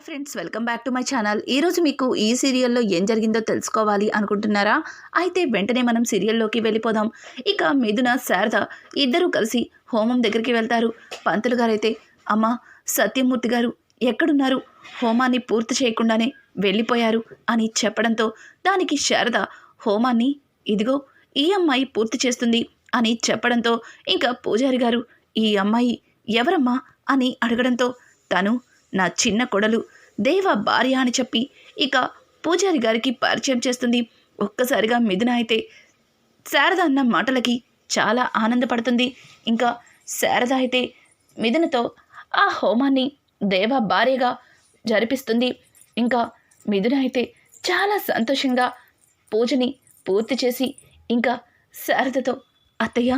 Hi friends welcome back to my channel. ఈరోజు మీకు ఈ సీరియల్లో ఏం జరిగిందో తెలుసుకోవాలి అనుకుంటున్నారా? అయితే వెంటనే మనం సీరియల్లోకి వెళ్ళిపోదాం. ఇక మిథున శారద ఇద్దరూ కలిసి హోమం దగ్గరికి వెళ్తారు. పంతులు గారైతే అమ్మ సత్యమూర్తి గారు ఎక్కడున్నారు? హోమాన్ని పూర్తి చేయకుండానే వెళ్ళిపోయారు అని చెప్పడంతో దానికి శారద హోమాన్ని ఇదిగో ఈ అమ్మాయి పూర్తి చేస్తుంది అని చెప్పడంతో ఇంకా పూజారి గారు ఈ అమ్మాయి ఎవరమ్మా? అని అడగడంతో తను నా చిన్న కొడలు దేవ భార్య అని చెప్పి ఇక పూజారి గారికి పరిచయం చేస్తుంది. ఒక్కసారిగా మిథున అయితే శారద అన్న మాటలకి చాలా ఆనందపడుతుంది. ఇంకా శారద అయితే మిథునతో ఆ హోమాన్ని దేవ భార్యగా జరిపిస్తుంది. ఇంకా మిథున అయితే చాలా సంతోషంగా పూజని పూర్తి చేసి ఇంకా శారదతో అత్తయ్య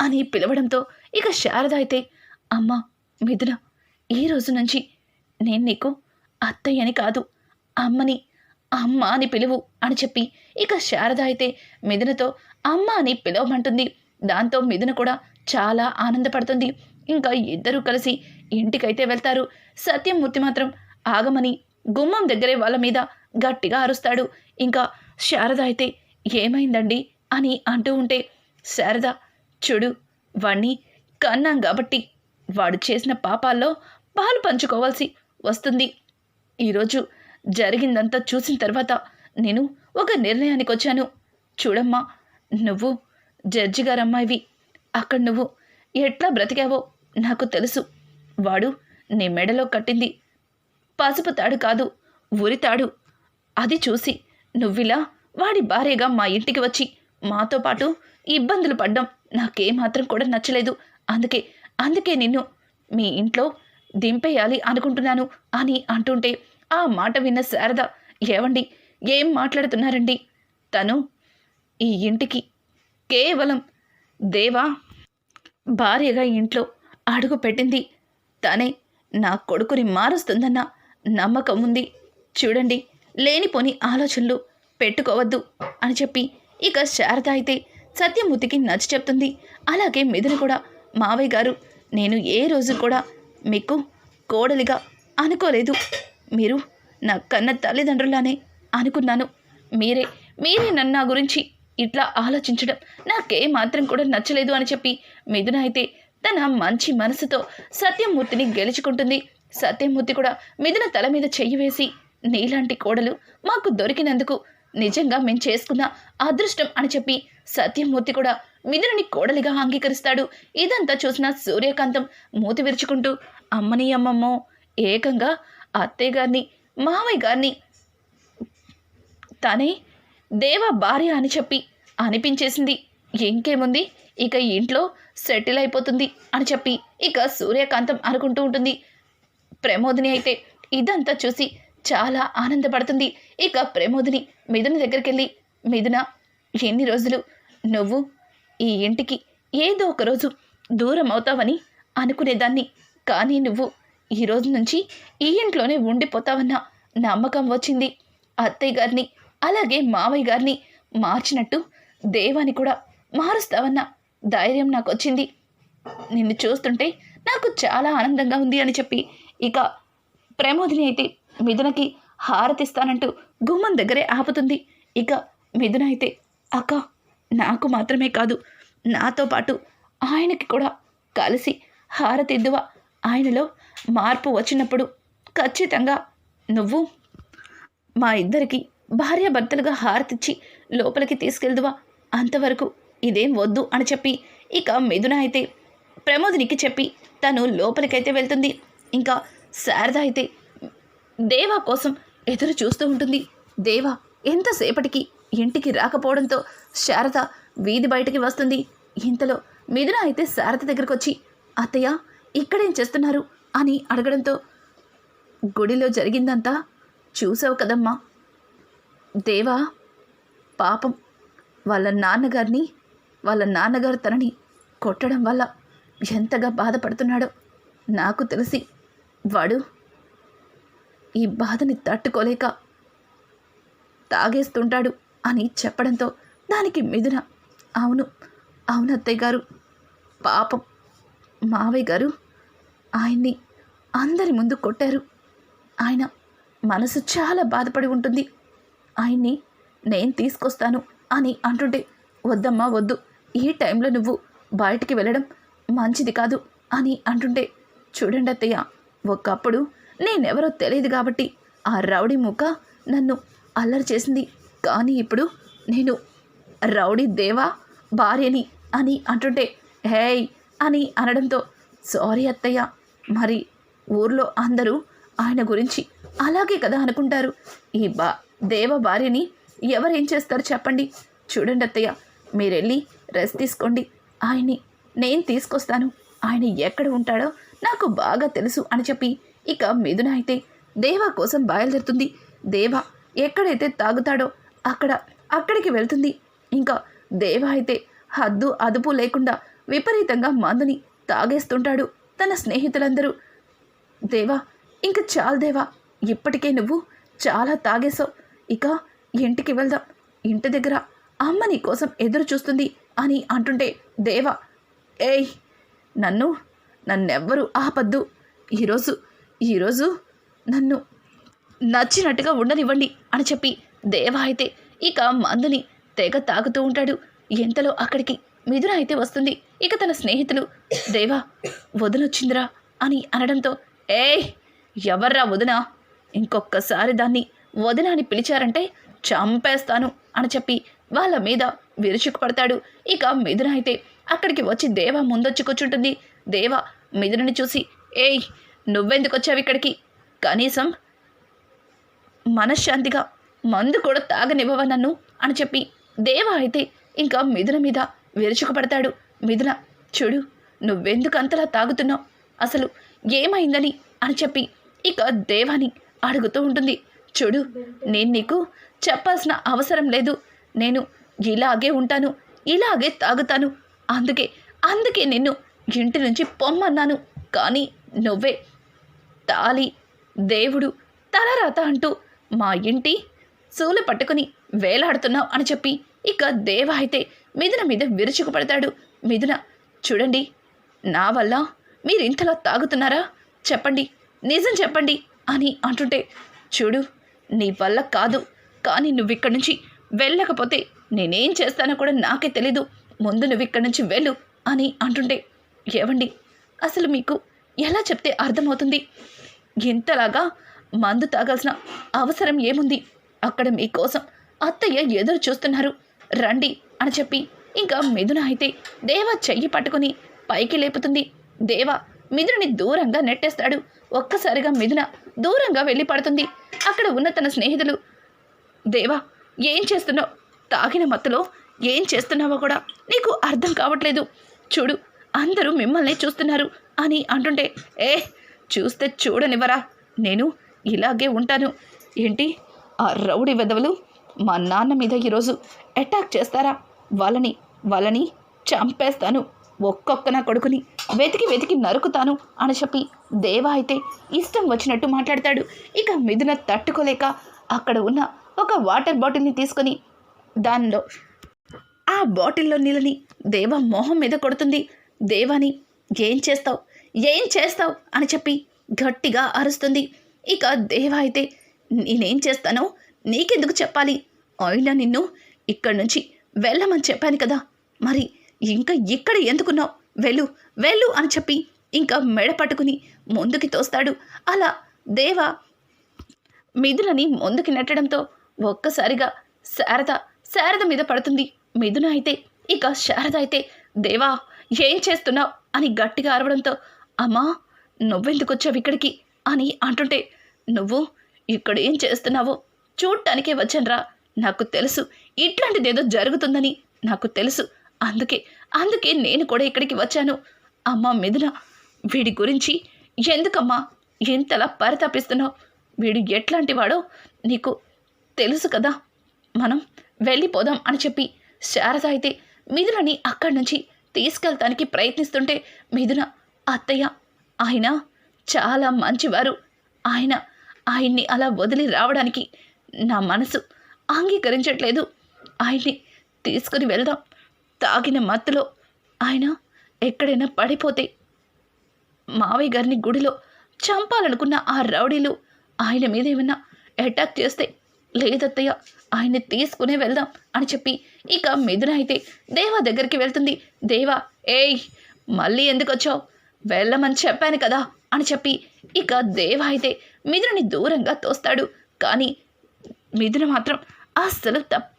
అని పిలవడంతో ఇక శారద అయితే అమ్మ మిథున ఈ రోజు నుంచి నేను నీకు అత్తయ్యని కాదు అమ్మని అమ్మ అని పిలువు అని చెప్పి ఇక శారద అయితే మిథునతో అమ్మ అని పిలవమంటుంది. దాంతో మిథున కూడా చాలా ఆనందపడుతుంది. ఇంకా ఇద్దరూ కలిసి ఇంటికైతే వెళ్తారు. సత్యమూర్తి మాత్రం ఆగమని గుమ్మం దగ్గరే వాళ్ళ మీద గట్టిగా అరుస్తాడు. ఇంకా శారద అయితే ఏమైందండి అని అంటూ ఉంటే శారద చూడు వాణ్ణి కన్నాం కాబట్టి వాడు చేసిన పాపాల్లో పాలు పంచుకోవాల్సి వస్తుంది. ఈరోజు జరిగిందంతా చూసిన తర్వాత నేను ఒక నిర్ణయానికి వచ్చాను చూడమ్మా నువ్వు జడ్జి గారమ్మాయివి. అక్కడ నువ్వు ఎట్లా బ్రతికావో నాకు తెలుసు. వాడు నీ మెడలో కట్టింది. పసుపు తాడు కాదు ఉరి తాడు. అది చూసి నువ్విలా వాడి భార్యగా మా ఇంటికి వచ్చి మాతో పాటు ఇబ్బందులు పడ్డం నాకేమాత్రం కూడా నచ్చలేదు. అందుకే అందుకే నిన్ను మీ ఇంట్లో దింపేయాలి అనుకుంటున్నాను అని అంటుంటే ఆ మాట విన్న శారద ఏవండి ఏం మాట్లాడుతున్నారండి? తను ఈ ఇంటికి కేవలం దేవా భార్యగా ఇంట్లో అడుగు పెట్టింది. తనే నా కొడుకుని మారుస్తుందన్న నమ్మకం ఉంది. చూడండి లేనిపోని ఆలోచనలు పెట్టుకోవద్దు అని చెప్పి ఇక శారద అయితే సత్యమూర్తికి నచ్చ చెప్తుంది. అలాగే మిథున కూడా మావయ్య గారు నేను ఏ రోజు కూడా మీకు కోడలిగా అనుకోలేదు. మీరు నా కన్న తల్లిదండ్రులానే అనుకున్నాను. మీరే మీరే నన్ను నా గురించి ఇట్లా ఆలోచించడం నాకే మాత్రం కూడా నచ్చలేదు అని చెప్పి మిథున అయితే తన మంచి మనసుతో సత్యమూర్తిని గెలుచుకుంటుంది. సత్యమూర్తి కూడా మిథున తల మీద చెయ్యి వేసి నీలాంటి కోడలు మాకు దొరికినందుకు నిజంగా మేము చేసుకున్న అదృష్టం అని చెప్పి సత్యమూర్తి కూడా మిథునని కోడలిగా అంగీకరిస్తాడు. ఇదంతా చూసిన సూర్యకాంతం మూతి విరుచుకుంటూ అమ్మని అమ్మమ్మో ఏకంగా అత్తయ్య గారిని మామయ్య గారిని. తనే దేవ భార్య అని చెప్పి అనిపించేసింది. ఇంకేముంది? ఇక ఇంట్లో సెటిల్ అయిపోతుంది అని చెప్పి ఇక సూర్యకాంతం అనుకుంటూ ఉంటుంది. ప్రమోదిని అయితే ఇదంతా చూసి చాలా ఆనందపడుతుంది. ఇక ప్రమోదిని మిథున దగ్గరికి వెళ్ళి మిథున ఎన్ని రోజులు నువ్వు ఈ ఇంటికి ఏదో ఒక రోజు దూరం అవుతావని అనుకునేదాన్ని. కానీ నువ్వు ఈ రోజు నుంచి ఈ ఇంట్లోనే ఉండిపోతావన్న నమ్మకం వచ్చింది. అత్తయ్య గారిని అలాగే మావయ్య గారిని మార్చినట్టు దేవాన్ని కూడా మారుస్తావన్న ధైర్యం నాకు వచ్చింది. నిన్ను చూస్తుంటే నాకు చాలా ఆనందంగా ఉంది అని చెప్పి ఇక ప్రమోదిని అయితే మిథునకి హారతిస్తానంటూ గుమ్మం దగ్గరే ఆపుతుంది. ఇక మిథున అయితే అక్క నాకు మాత్రమే కాదు నాతో పాటు ఆయనకి కూడా కలిసి హారతిద్దువా ఆయనలో మార్పు వచ్చినప్పుడు ఖచ్చితంగా నువ్వు మా ఇద్దరికి భార్యాభర్తలుగా హారతిచ్చి లోపలికి తీసుకెళ్దువా? అంతవరకు ఇదేం వద్దు అని చెప్పి ఇక మిథున అయితే ప్రమోదినికి చెప్పి తను లోపలికైతే వెళ్తుంది. ఇంకా శారద అయితే దేవా కోసం ఎదురు చూస్తూ ఉంటుంది. దేవా ఎంతసేపటికి ఇంటికి రాకపోవడంతో శారద వీధి బయటికి వస్తుంది. ఇంతలో మిథున అయితే శారద దగ్గరకు వచ్చి అత్తయ్య ఇక్కడేం చేస్తున్నారు? అని అడగడంతో గుడిలో జరిగిందంతా చూసావు కదమ్మా. దేవా పాపం వాళ్ళ నాన్నగారిని వాళ్ళ నాన్నగారు తనని కొట్టడం వల్ల ఎంతగా బాధపడుతున్నాడో నాకు తెలిసి వాడు ఈ బాధని తట్టుకోలేక తాగేస్తుంటాడు అని చెప్పడంతో దానికి మిథున అవును అవును అత్తయ్య గారు పాపం మావయ్య గారు ఆయన్ని అందరి ముందు కొట్టారు. ఆయన మనసు చాలా బాధపడి ఉంటుంది. ఆయన్ని నేను తీసుకొస్తాను అని అంటుంటే వద్దమ్మా వద్దు. ఈ టైంలో నువ్వు బయటికి వెళ్ళడం మంచిది కాదు అని అంటుంటే చూడండి అత్తయ్య ఒకప్పుడు నేనెవరో తెలియదు కాబట్టి ఆ రౌడీ ముక్క నన్ను అల్లరి చేసింది. కానీ ఇప్పుడు నేను రౌడీ దేవా భార్యని అని అంటుంటే హేయ్ అని అనడంతో సారీ అత్తయ్య మరి ఊర్లో అందరూ ఆయన గురించి అలాగే కదా అనుకుంటారు. ఈ బా దేవ భార్యని ఎవరేం చేస్తారు చెప్పండి. చూడండి అత్తయ్య మీరెళ్ళి రెస్ట్ తీసుకోండి. ఆయన్ని నేను తీసుకొస్తాను. ఆయన ఎక్కడ ఉంటాడో నాకు బాగా తెలుసు అని చెప్పి ఇక మిథున అయితే దేవా కోసం బయలుదేరుతుంది. దేవా ఎక్కడైతే తాగుతాడో అక్కడ అక్కడికి వెళ్తుంది. ఇంకా దేవా అయితే హద్దు అదుపు లేకుండా విపరీతంగా మందుని తాగేస్తుంటాడు. తన స్నేహితులందరూ. దేవా ఇంక చాలు దేవా ఇప్పటికే నువ్వు చాలా తాగేశావు. ఇక ఇంటికి వెళ్దాం ఇంటి దగ్గర అమ్మ నీ కోసం ఎదురు చూస్తుంది అని అంటుంటే దేవా ఏయ్ నన్ను నన్నెవ్వరూ ఆపద్దు. ఈరోజు ఈరోజు నన్ను నచ్చినట్టుగా ఉండనివ్వండి అని చెప్పి దేవా అయితే ఇక మందుని తెగ తాగుతూ ఉంటాడు. ఎంతలో అక్కడికి మిథున అయితే వస్తుంది. ఇక తన స్నేహితులు దేవా వదినొచ్చిందిరా అని అనడంతో ఏయ్ ఎవర్రా వదిన? ఇంకొక్కసారి దాన్ని వదిన అని పిలిచారంటే చంపేస్తాను అని చెప్పి వాళ్ళ మీద విరుచుకు పడతాడు ఇక మిథున అయితే అక్కడికి వచ్చి దేవ ముందొచ్చి కూర్చుంటుంది. దేవా మిథునని చూసి ఏయ్ నువ్వెందుకు వచ్చావు ఇక్కడికి? కనీసం మనశ్శాంతిగా మందు కూడా తాగనివ్వవ నన్ను? అని చెప్పి దేవ అయితే ఇంకా మిథున మీద విరుచుకుపడతాడు. మిథున చూడు నువ్వెందుకు అంతలా తాగుతున్నావు? అసలు ఏమైందని? అని చెప్పి ఇక దేవాని అడుగుతూ ఉంటుంది. చూడు నేను నీకు చెప్పాల్సిన అవసరం లేదు. నేను ఇలాగే ఉంటాను ఇలాగే తాగుతాను. అందుకే అందుకే నిన్ను ఇంటి నుంచి పొమ్మన్నాను. కానీ నువ్వే తాలి దేవుడు తలరాత అంటూ మా ఇంటి సూలు పట్టుకుని వేలాడుతున్నావు అని చెప్పి ఇక దేవ అయితే మిథున మీద విరుచుకుపడతాడు. మిథున చూడండి నా వల్ల మీరు ఇంతలా తాగుతున్నారా? చెప్పండి నిజం చెప్పండి అని అంటుంటే చూడు నీ వల్ల కాదు. కానీ నువ్వు ఇక్కడి నుంచి వెళ్ళకపోతే నేనేం చేస్తానో కూడా నాకే తెలీదు. ముందు నువ్వు ఇక్కడి నుంచి వెళ్ళు అని అంటుంటే ఏవండి అసలు మీకు ఎలా చెప్తే అర్థమవుతుంది? ఇంతలాగా మందు తాగాల్సిన అవసరం ఏముంది? అక్కడ మీకోసం అత్తయ్య ఎదురు చూస్తున్నారు. రండి అని చెప్పి ఇంకా మిథున అయితే దేవ చెయ్యి పట్టుకుని పైకి లేపుతుంది. దేవ మిథుని దూరంగా నెట్టేస్తాడు. ఒక్కసారిగా మిథున దూరంగా వెళ్ళి పడుతుంది. అక్కడ ఉన్న తన స్నేహితులు దేవా ఏం చేస్తున్నావు? తాగిన మత్తులో ఏం చేస్తున్నావో కూడా నీకు అర్థం కావట్లేదు. చూడు అందరూ మిమ్మల్ని చూస్తున్నారు అని అంటుంటే ఏ చూస్తే చూడనివ్వరా? నేను ఇలాగే ఉంటాను. ఏంటి? ఆ రౌడీ వెదవలు మా నాన్న మీద ఈరోజు అటాక్ చేస్తారా? వాళ్ళని వాళ్ళని చంపేస్తాను. ఒక్కొక్క నా కొడుకుని వెతికి వెతికి నరుకుతాను అని చెప్పి దేవా అయితే ఇష్టం వచ్చినట్టు మాట్లాడతాడు. ఇక మిథున తట్టుకోలేక అక్కడ ఉన్న ఒక వాటర్ బాటిల్ని తీసుకొని దానిలో ఆ బాటిల్లో నీళ్ళని దేవ మొహం మీద కొడుతుంది. దేవాని ఏం చేస్తావు? ఏం చేస్తావు? అని చెప్పి గట్టిగా అరుస్తుంది. ఇక దేవ అయితే నేనేం చేస్తానో నీకెందుకు చెప్పాలి? అయినా నిన్ను ఇక్కడి నుంచి వెళ్ళమని చెప్పాను కదా. మరి ఇంకా ఇక్కడ ఎందుకున్నావు? వెళ్ళు వెళ్ళు అని చెప్పి ఇంకా మెడ పట్టుకుని ముందుకి తోస్తాడు. అలా దేవ మిథునని ముందుకి నెట్టడంతో ఒక్కసారిగా శారద శారద మీద పడుతుంది. మిథున అయితే ఇక శారద అయితే దేవా ఏం చేస్తున్నావు? అని గట్టిగా అరవడంతో అమ్మా నువ్వెందుకు వచ్చావు ఇక్కడికి? అని అంటుంటే నువ్వు ఇక్కడ ఏం చేస్తున్నావు చూడటానికే వచ్చానురా. నాకు తెలుసు ఇట్లాంటిదేదో జరుగుతుందని నాకు తెలుసు. అందుకే అందుకే నేను కూడా ఇక్కడికి వచ్చాను. అమ్మ మిథున వీడి గురించి ఎందుకమ్మా ఎంతలా పరితపిస్తున్నావు? వీడు ఎట్లాంటి వాడో నీకు తెలుసు కదా. మనం వెళ్ళిపోదాం అని చెప్పి శారద అయితే మిథునని అక్కడి నుంచి తీసుకెళ్తానికి ప్రయత్నిస్తుంటే మిథున అత్తయ్య ఆయన చాలా మంచివారు. ఆయన ఆయన్ని అలా వదిలి రావడానికి నా మనసు అంగీకరించట్లేదు. ఆయన్ని తీసుకుని వెళ్దాం. తాగిన మత్తులో ఆయన ఎక్కడైనా పడిపోతే మావయ్య గారిని గుడిలో చంపాలనుకున్న ఆ రౌడీలు ఆయన మీద ఏమన్నా అటాక్ చేస్తే లేదత్తయ్య ఆయన్ని తీసుకునే వెళ్దాం అని చెప్పి ఇక మిథున అయితే దేవా దగ్గరికి వెళ్తుంది. దేవా ఏయ్ మళ్ళీ ఎందుకు వచ్చావు వెళ్ళమని చెప్పాను కదా అని చెప్పి ఇక దేవ అయితే మిథునని దూరంగా తోస్తాడు. కానీ మిథున మాత్రం అస్సలు తప్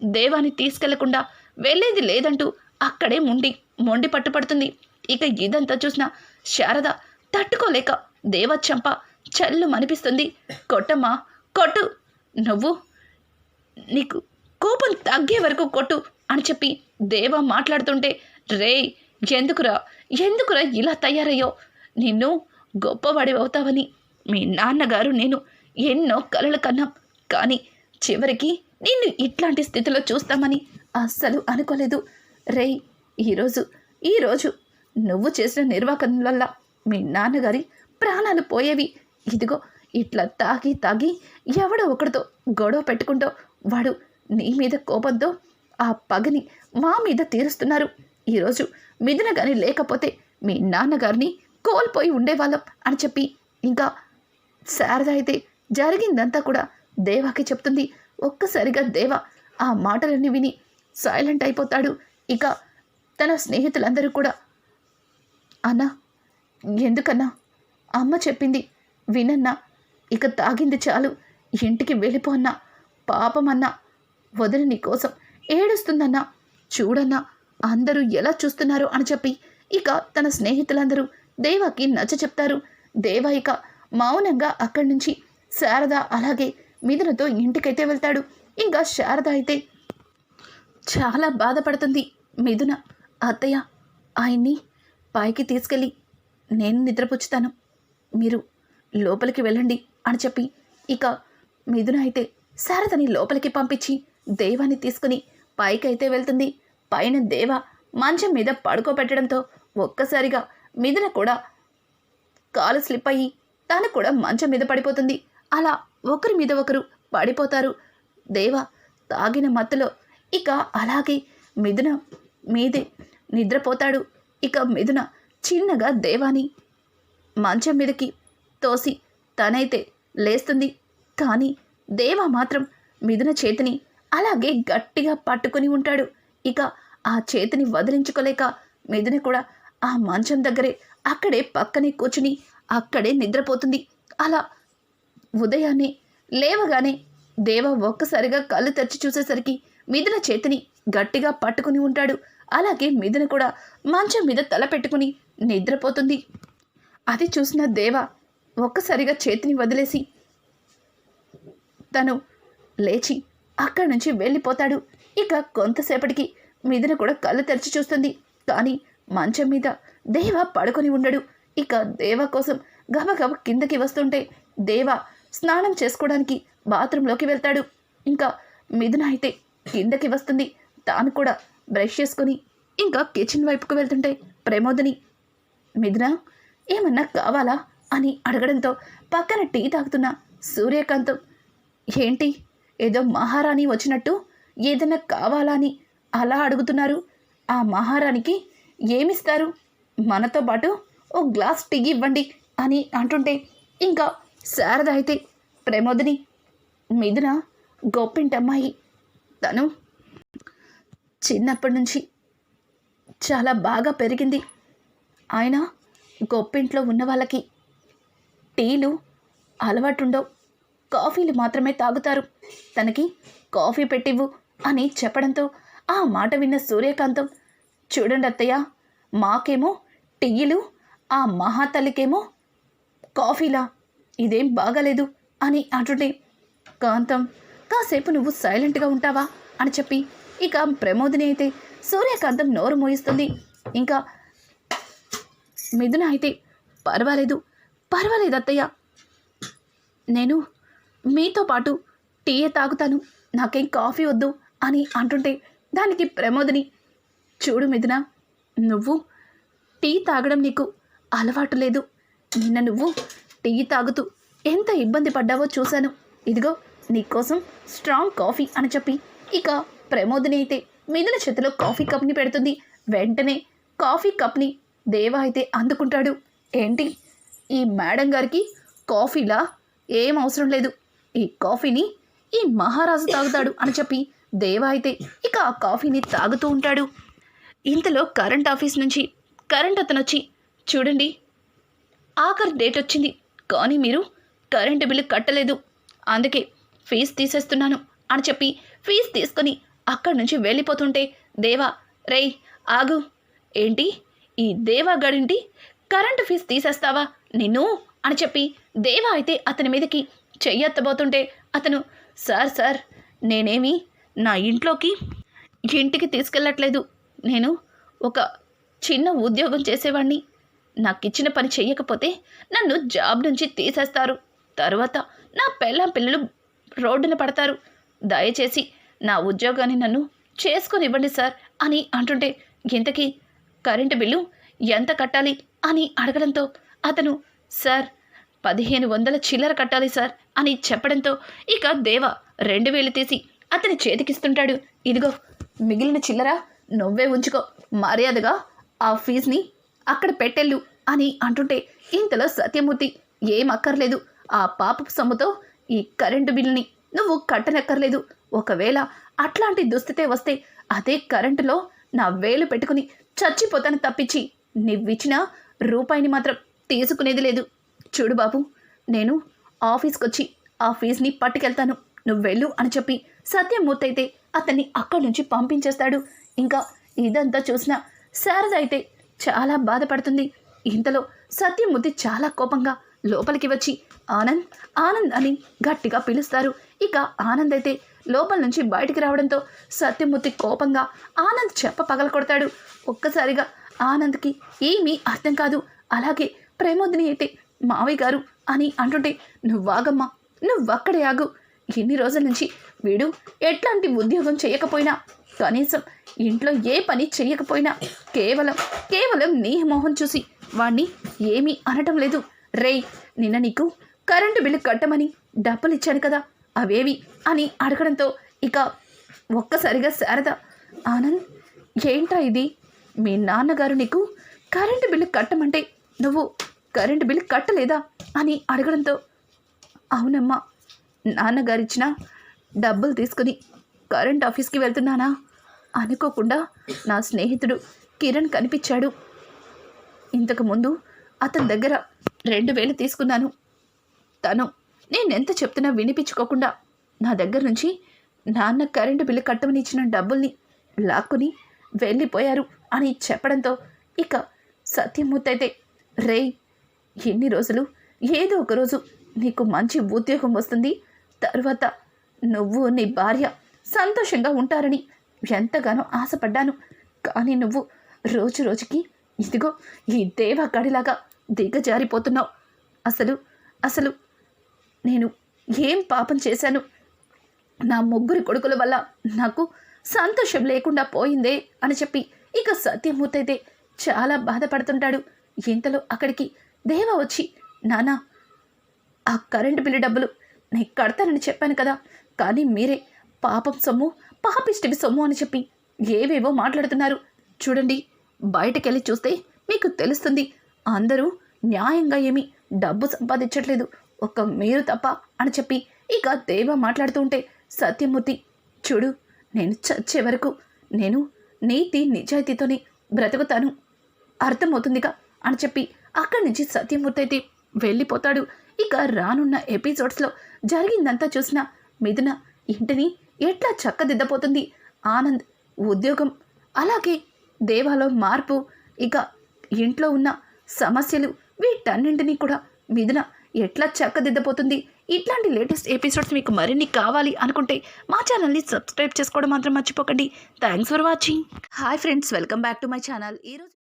దేవాన్ని తీసుకెళ్ళకుండా వెళ్ళేది లేదంటూ అక్కడే మొండి మొండి పట్టుపడుతుంది ఇక ఇదంతా చూసిన శారద తట్టుకోలేక దేవ చంప చల్లు మనిపిస్తుంది కొట్టమ్మా కొట్టు నువ్వు నీకు కోపం తగ్గే వరకు కొట్టు అని చెప్పి దేవ మాట్లాడుతుంటే రే ఎందుకురా ఎందుకురా ఇలా తయారయ్యో? నిన్ను గొప్పవాడి అవుతావని మీ నాన్నగారు నేను ఎన్నో కలలు కన్నాం. కానీ చివరికి నిన్ను ఇట్లాంటి స్థితిలో చూస్తామని అస్సలు అనుకోలేదు. రేయ్ ఈరోజు ఈరోజు నువ్వు చేసిన నిర్వాహకం వల్ల మీ నాన్నగారి ప్రాణాలు పోయేవి. ఇదిగో ఇట్లా తాగి తాగి ఎవడో ఒకడితో గొడవ పెట్టుకుంటో వాడు నీ మీద కోపంతో ఆ పగని మా మీద తీరుస్తున్నారు. ఈరోజు మిథున కానీ లేకపోతే మీ నాన్నగారిని కోల్పోయి ఉండేవాళ్ళం అని చెప్పి ఇంకా శారద అయితే జరిగిందంతా కూడా దేవాకి చెప్తుంది. ఒక్కసారిగా దేవ ఆ మాటలన్నీ విని సైలెంట్ అయిపోతాడు. ఇక తన స్నేహితులందరూ కూడా. అన్నా ఎందుకన్నా? అమ్మ చెప్పింది వినన్నా. ఇక తాగింది చాలు. ఇంటికి వెళ్ళిపో అన్నా. పాపమన్నా వదిలి నీ కోసం ఏడుస్తుందన్నా. చూడన్నా అందరూ ఎలా చూస్తున్నారు అని చెప్పి ఇక తన స్నేహితులందరూ దేవాకి నచ్చ చెప్తారు దేవ ఇక మౌనంగా అక్కడి నుంచి శారద అలాగే మిథునతో ఇంటికైతే వెళ్తాడు. ఇంకా శారద అయితే చాలా బాధపడుతుంది. మిథున అత్తయ్య ఆయన్ని పైకి తీసుకెళ్ళి నేను నిద్రపుచ్చుతాను. మీరు లోపలికి వెళ్ళండి అని చెప్పి ఇక మిథున అయితే శారదని లోపలికి పంపించి దేవాన్ని తీసుకుని పైకైతే వెళ్తుంది. పైన దేవ మంచం మీద పడుకోబెట్టడంతో ఒక్కసారిగా మిథున కూడా కాలు స్లిప్ అయ్యి తను కూడా మంచం మీద పడిపోతుంది. అలా ఒకరి మీద ఒకరు పడిపోతారు. దేవ తాగిన మత్తులో ఇక అలాగే మిథున మీదే నిద్రపోతాడు. ఇక మిథున చిన్నగా దేవాని మంచం మీదకి తోసి తనైతే లేస్తుంది. కానీ దేవ మాత్రం మిథున చేతిని అలాగే గట్టిగా పట్టుకుని ఉంటాడు. ఇక ఆ చేతిని వదిలించుకోలేక మిథున కూడా ఆ మంచం దగ్గరే అక్కడే పక్కనే కూర్చుని అక్కడే నిద్రపోతుంది. అలా ఉదయాన్నే లేవగానే దేవ ఒక్కసారిగా కళ్ళు తెరిచి చూసేసరికి మిథున చేతిని గట్టిగా పట్టుకుని ఉంటాడు. అలాగే మిథున కూడా మంచం మీద తల పెట్టుకుని నిద్రపోతుంది. అది చూసిన దేవ ఒక్కసారిగా చేతిని వదిలేసి తను లేచి అక్కడి నుంచి వెళ్ళిపోతాడు. ఇక కొంతసేపటికి మిథున కూడా కళ్ళు తెరిచి చూస్తుంది. కానీ మంచం మీద దేవ పడుకొని ఉండడు. ఇక దేవ కోసం గబగబ కిందకి వస్తుంటే దేవ స్నానం చేసుకోవడానికి బాత్రూంలోకి వెళ్తాడు. ఇంకా మిథున అయితే కిందకి వస్తుంది. తాను కూడా బ్రష్ చేసుకొని ఇంకా కిచెన్ వైపుకు వెళ్తుంటే ప్రమోదని మిథున ఏమన్నా కావాలా అని అడగడంతో పక్కన టీ తాగుతున్న సూర్యకాంతం ఏంటి ఏదో మహారాణి వచ్చినట్టు ఏదైనా కావాలా అని అలా అడుగుతున్నారు. ఆ మహారాణికి ఏమిస్తారు? మనతో పాటు ఓ గ్లాస్ టీ ఇవ్వండి అని అంటుంటే ఇంకా శారద అయితే ప్రమోదిని మిథున గొప్పింటమ్మాయి తను చిన్నప్పటి నుంచి చాలా బాగా పెరిగింది. ఆయన గొప్పింట్లో ఉన్న వాళ్ళకి టీలు అలవాటుండవు. కాఫీలు మాత్రమే తాగుతారు. తనకి కాఫీ పెట్టివ్వు అని చెప్పడంతో ఆ మాట విన్న సూర్యకాంతం చూడండి అత్తయ్య మాకేమో టీలు ఆ మహాతల్లికేమో కాఫీలా ఇదేం బాగాలేదు అని అంటుంటే కాంతం కాసేపు నువ్వు సైలెంట్గా ఉంటావా? అని చెప్పి ఇక ప్రమోదిని అయితే సూర్యకాంతం నోరు మోయిస్తుంది. ఇంకా మిథున అయితే పర్వాలేదు పర్వాలేదు అత్తయ్య. నేను మీతో పాటు టీయే తాగుతాను నాకేం కాఫీ వద్దు అని అంటుంటే దానికి ప్రమోదిని చూడు మిథున నువ్వు టీ తాగడం నీకు అలవాటు లేదు. నిన్న నువ్వు టీ తాగుతూ ఎంత ఇబ్బంది పడ్డావో చూశాను. ఇదిగో నీకోసం స్ట్రాంగ్ కాఫీ అని చెప్పి. ఇక ప్రమోదిని అయితే మిథున చేతిలో కాఫీ కప్ని పెడుతుంది. వెంటనే కాఫీ కప్ని దేవ అయితే అందుకుంటాడు. ఏంటి? ఈ మేడం గారికి కాఫీలా ఏం అవసరం లేదు. ఈ కాఫీని ఈ మహారాజు తాగుతాడు అని చెప్పి దేవ అయితే ఇక ఆ కాఫీని తాగుతూ ఉంటాడు. ఇంతలో కరెంట్ ఆఫీస్ నుంచి కరెంట్ అతను వచ్చి చూడండి ఆఖరి డేట్ వచ్చింది. కానీ మీరు కరెంటు బిల్లు కట్టలేదు. అందుకే ఫీజు తీసేస్తున్నాను అని చెప్పి ఫీజు తీసుకొని అక్కడి నుంచి వెళ్ళిపోతుంటే దేవా రేయ్ ఆగు. ఏంటి? ఈ దేవా గడింటి కరెంటు ఫీజు తీసేస్తావా నిన్ను? అని చెప్పి దేవా అయితే అతని మీదకి చెయ్యెత్తబోతుంటే అతను సార్ సార్ నేనేమి నా ఇంట్లోకి ఇంటికి తీసుకెళ్ళట్లేదు. నేను ఒక చిన్న ఉద్యోగం చేసేవాడిని నాకు ఇచ్చిన పని చెయ్యకపోతే నన్ను జాబ్ నుంచి తీసేస్తారు. తర్వాత నా పెళ్ళాం పిల్లలు రోడ్డున పడతారు. దయచేసి నా ఉద్యోగాన్ని నన్ను చేసుకొని ఇవ్వండి సార్ అని అంటుంటే ఇంతకీ కరెంటు బిల్లు ఎంత కట్టాలి అని అడగడంతో అతను సార్ పదిహేను వందల చిల్లర కట్టాలి సార్ అని చెప్పడంతో ఇక దేవ రెండు వేలు తీసి అతని చేతికిస్తుంటాడు. ఇదిగో మిగిలిన చిల్లర నువ్వే ఉంచుకో. మర్యాదగా ఆ ఫీజుని అక్కడ పెట్టెళ్ళు అని అంటుంటే ఇంతలో సత్యమూర్తి ఏం అక్కర్లేదు. ఆ పాపపు సొమ్ముతో ఈ కరెంటు బిల్లుని నువ్వు కట్టనక్కర్లేదు. ఒకవేళ అట్లాంటి దుస్థితే వస్తే అదే కరెంటులో నా వేలు పెట్టుకుని చచ్చిపోతాను తప్పించి నువ్విచ్చిన రూపాయిని మాత్రం తీసుకునేది లేదు. చూడు బాబు నేను ఆఫీస్కి వచ్చి ఆ ఫీజుని పట్టుకెళ్తాను. నువ్వు వెళ్ళు అని చెప్పి సత్యమూర్తి అయితే అతన్ని అక్కడి నుంచి పంపించేస్తాడు. ఇంకా ఇదంతా చూసిన శారద అయితే చాలా బాధపడుతుంది. ఇంతలో సత్యమూర్తి చాలా కోపంగా లోపలికి వచ్చి ఆనంద్ ఆనంద్ అని గట్టిగా పిలుస్తారు. ఇక ఆనంద్ అయితే లోపల నుంచి బయటికి రావడంతో సత్యమూర్తి కోపంగా ఆనంద్ చెప్ప పగల కొడతాడు. ఒక్కసారిగా ఆనంద్కి ఏమీ అర్థం కాదు. అలాగే ప్రేమోదిని అయితే మావయ్య గారు అని అంటుంటే నువ్వాగమ్మా నువ్వక్కడే ఆగు. ఎన్ని రోజుల నుంచి వీడు ఎట్లాంటి ఉద్యోగం చేయకపోయినా కనీసం ఇంట్లో ఏ పని చేయకపోయినా కేవలం కేవలం నీ మొహం చూసి వాణ్ణి ఏమీ అనటం లేదు. రేయ్ నిన్న నీకు కరెంటు బిల్లు కట్టమని డబ్బులు ఇచ్చాను కదా అవేవి అని అడగడంతో ఇక ఒక్కసారిగా శారద ఆనంద్ ఏంటా ఇది? మీ నాన్నగారు నీకు కరెంటు బిల్లు కట్టమంటే నువ్వు కరెంటు బిల్లు కట్టలేదా? అని అడగడంతో అవునమ్మా నాన్నగారిచ్చిన డబ్బులు తీసుకుని కరెంట్ ఆఫీస్కి వెళ్తున్నానా? అనుకోకుండా నా స్నేహితుడు కిరణ్ కనిపించాడు. ఇంతకుముందు అతని దగ్గర రెండు వేలు తీసుకున్నాను. తను నేనెంత చెప్తున్నా వినిపించుకోకుండా నా దగ్గర నుంచి నాన్న కరెంటు బిల్లు కట్టమని ఇచ్చిన డబ్బుల్ని లాక్కుని వెళ్ళిపోయారు అని చెప్పడంతో ఇక సత్యమూర్తయితే రే రేయ్ ఎన్ని రోజులు ఏదో ఒక రోజు నీకు మంచి ఉద్యోగం వస్తుంది. తర్వాత నువ్వు నీ భార్య సంతోషంగా ఉంటారని ఎంతగానో ఆశపడ్డాను. కానీ నువ్వు రోజు రోజుకి ఇదిగో ఈ దేవగాడిలాగా దిగజారిపోతున్నావు. అసలు అసలు నేను ఏం పాపం చేశాను? నా ముగ్గురి కొడుకుల వల్ల నాకు సంతోషం లేకుండా పోయిందే అని చెప్పి ఇక సత్యమూర్తి అయితే చాలా బాధపడుతుంటాడు. ఇంతలో అక్కడికి దేవ వచ్చి నానా ఆ కరెంటు బిల్లు డబ్బులు నేను కడతానని చెప్పాను కదా కానీ మీరే పాపం సొమ్ము పాపిష్టివి సొమ్ము అని చెప్పి ఏవేవో మాట్లాడుతున్నారు. చూడండి బయటకెళ్ళి చూస్తే మీకు తెలుస్తుంది అందరూ న్యాయంగా ఏమి డబ్బు సంపాదించట్లేదు. ఒక్క మీరు తప్ప అని చెప్పి ఇక దేవ మాట్లాడుతూ ఉంటే సత్యమూర్తి చూడు నేను చచ్చే వరకు నేను నీతి నిజాయితీతోనే బ్రతుకుతాను. అర్థమవుతుందిగా అని చెప్పి అక్కడి నుంచి సత్యమూర్తి అయితే వెళ్ళిపోతాడు. ఇక రానున్న ఎపిసోడ్స్లో జరిగిందంతా చూసిన మిథున ఇంటిని ఎట్లా చక్కదిద్దపోతుంది? ఆనంద్ ఉద్యోగం అలాగే దేవాలో మార్పు ఇక ఇంట్లో ఉన్న సమస్యలు వీటన్నింటినీ కూడా మిథున ఎట్లా చక్కదిద్దపోతుంది? ఇట్లాంటి లేటెస్ట్ ఎపిసోడ్స్ మీకు మరిన్ని కావాలి అనుకుంటే మా ఛానల్ని సబ్స్క్రైబ్ చేసుకోవడం మాత్రం మర్చిపోకండి. Thanks for watching. Hi friends welcome back to my channel. ఈరోజు